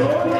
Lord.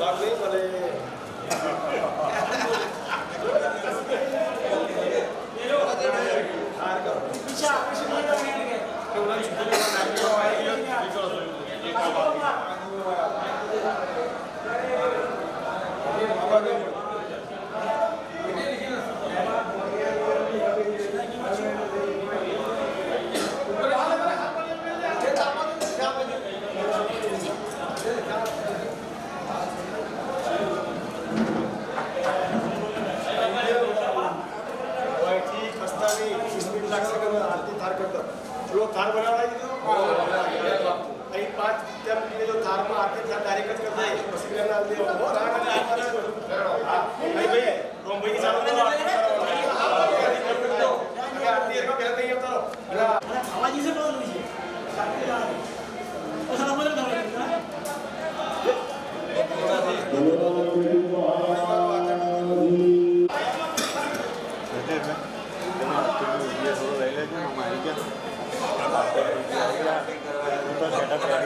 ตอนนี้มาเลย Thar બનાવડાવી દીધો અહીં પાંચ તેમ કીધું થારમાં આરતી થાર ડાયરેક્ટ જ કરી દે પછી એમના દે હો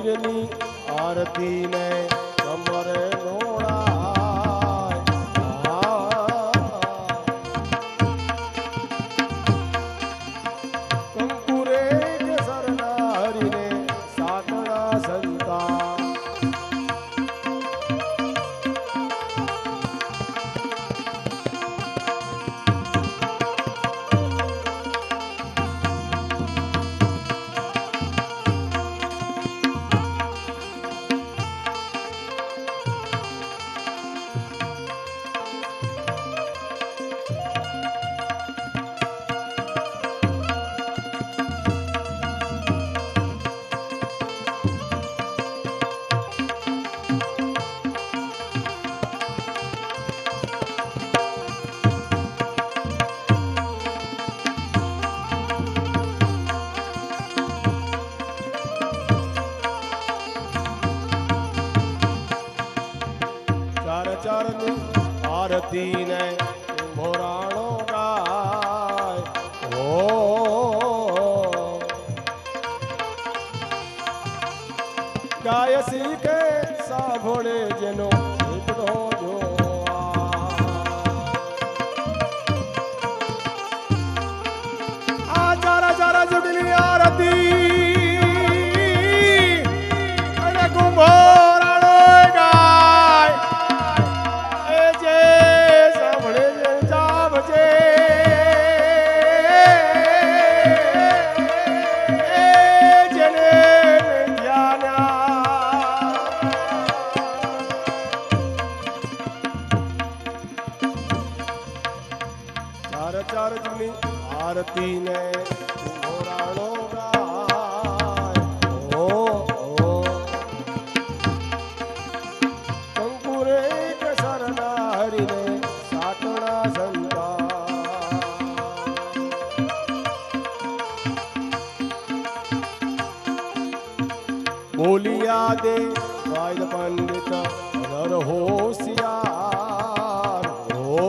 શરીરની આરતીને બોલિયા દે વૈદ પંડિત નર હોશિયાર. હો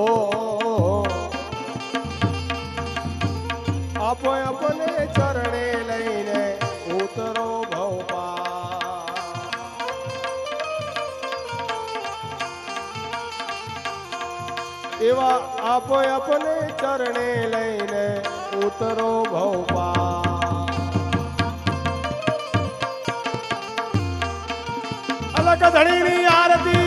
આપ આપને ચરણે લઈને ઉતરો ભવપા એવા આપ આપને ચરણે લઈને ઉતરો ભવપા જટ ધણીની આરતી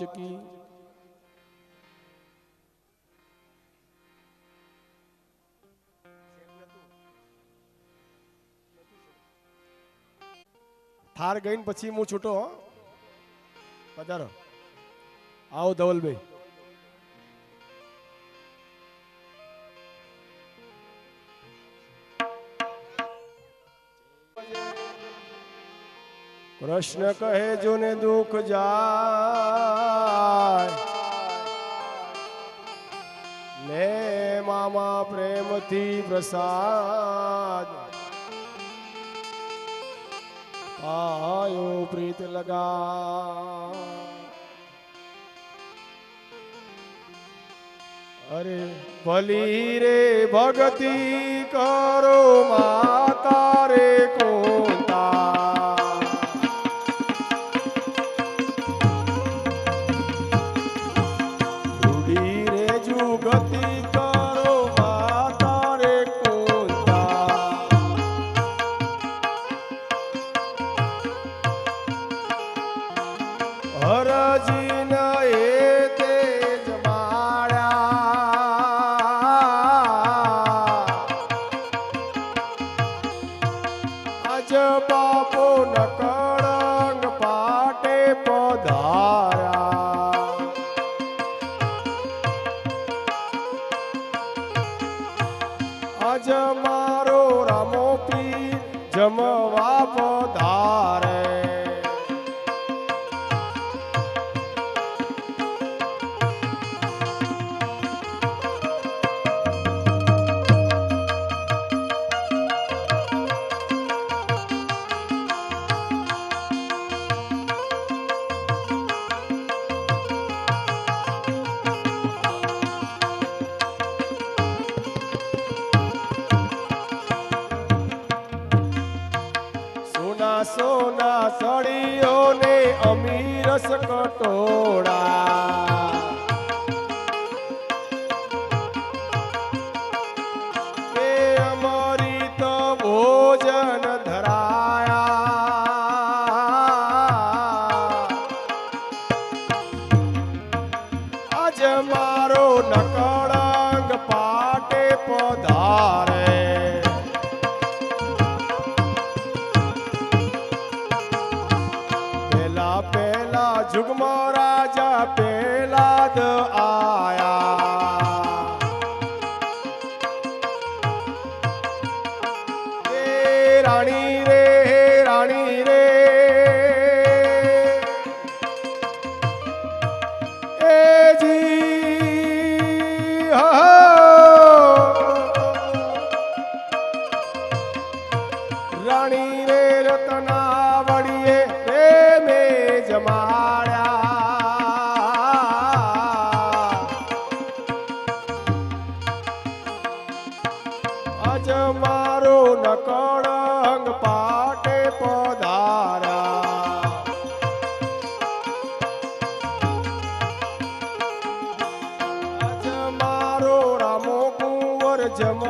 पंच की થાર ગઈને પછી હું છૂટો પધારો આવો ધવલભાઈ કૃષ્ણ કહે જોને દુઃખ જા મામા પ્રેમથી પ્રસાદ. આયો પ્રીત લગા. અરે ભલી રે ભગતી કરો માતા રે કોઈ પેલા જુગમો રાજા પેલા દ આયા. जमा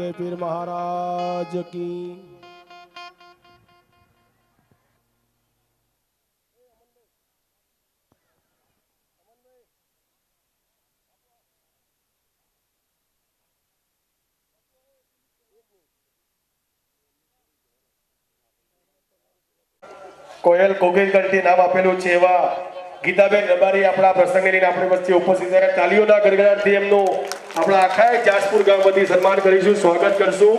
રામદેવ પીર મહારાજ કી. કોયલ કોગેલગઢથી નામ આપેલું છે એવા ગીતાબેન રબારી આપણા પ્રસંગને લઈને આપણી વચ્ચે ઉપસ્થિત થયા તાલીઓના ગરગડાટથી એમનું આપણા આખા જાસપુર ગામ વતી સન્માન કરીશું, સ્વાગત કરશું.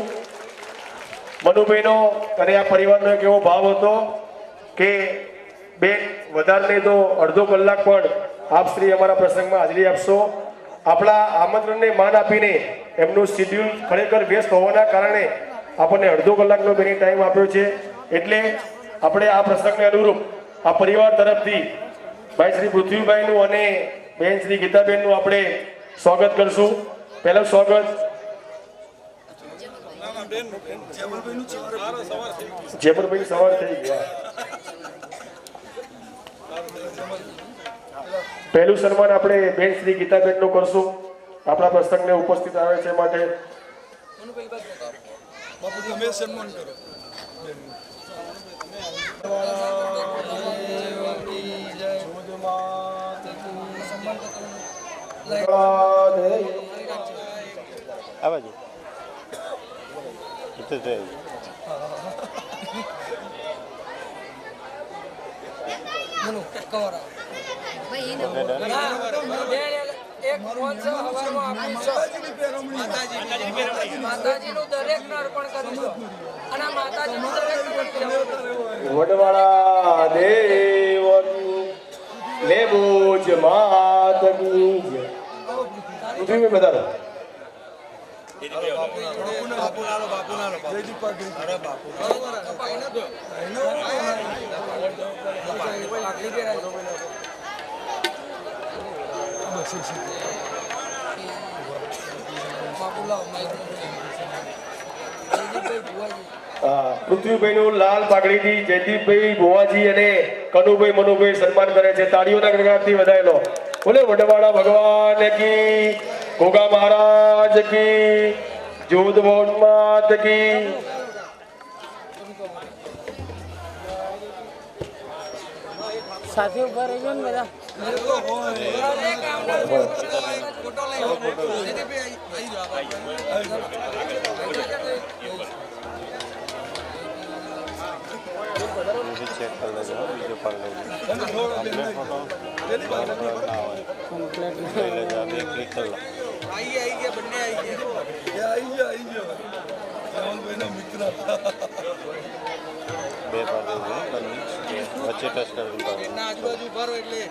મનુભાઈનો અને આ પરિવારનો એક એવો ભાવ હતો કે બેન વધારે તો અડધો કલાક પણ આપ શ્રી અમારા પ્રસંગમાં હાજરી આપશો. આપણા આમંત્રણને માન આપીને એમનું શિડ્યુલ ખરેખર વ્યસ્ત હોવાના કારણે આપણને અડધો કલાકનો બેની ટાઈમ આપ્યો છે. એટલે આપણે આ પ્રસંગને અનુરૂપ આ પરિવાર તરફથી ભાઈ શ્રી પૃથ્વીભાઈનું અને બેન શ્રી ગીતાબેનનું આપણે સ્વાગત કરશું. પહેલા સ્વાગત. જેબરભાઈ સવાર થઈ ગયા. પહેલું સન્માન આપણે બેન શ્રી ગીતાબેનનું કરશું. આપણા પ્રસંગને ઉપસ્થિત આવે છે માટે. સન્માન કરો. આ બાજુ એટલે જાય એક મહોત્સવ હવારમાં માતાજીનું દરેકને અર્પણ કરીશું. અને માતાજીનું પૃથ્વી બધા ભુવાજી. પૃથ્વીભાઈનું લાલ પાઘડીથી જયદીપભાઈ ભુવાજી અને કનુભાઈ મનુભાઈ સન્માન કરે છે તાળીઓના ગણગાટથી વધાયેલો બોલે વડવાડા ભગવાન કી ગોગા મહારાજ કી જોધ માત કી. સાથે ઊભા રહેજો ને બધા. બીજું આવી આવી ગયા બંને આવી ગયા. આવી આવી ગયા રાહુલભાઈના મિત્ર. આજુબાજુ ઊભા એટલે.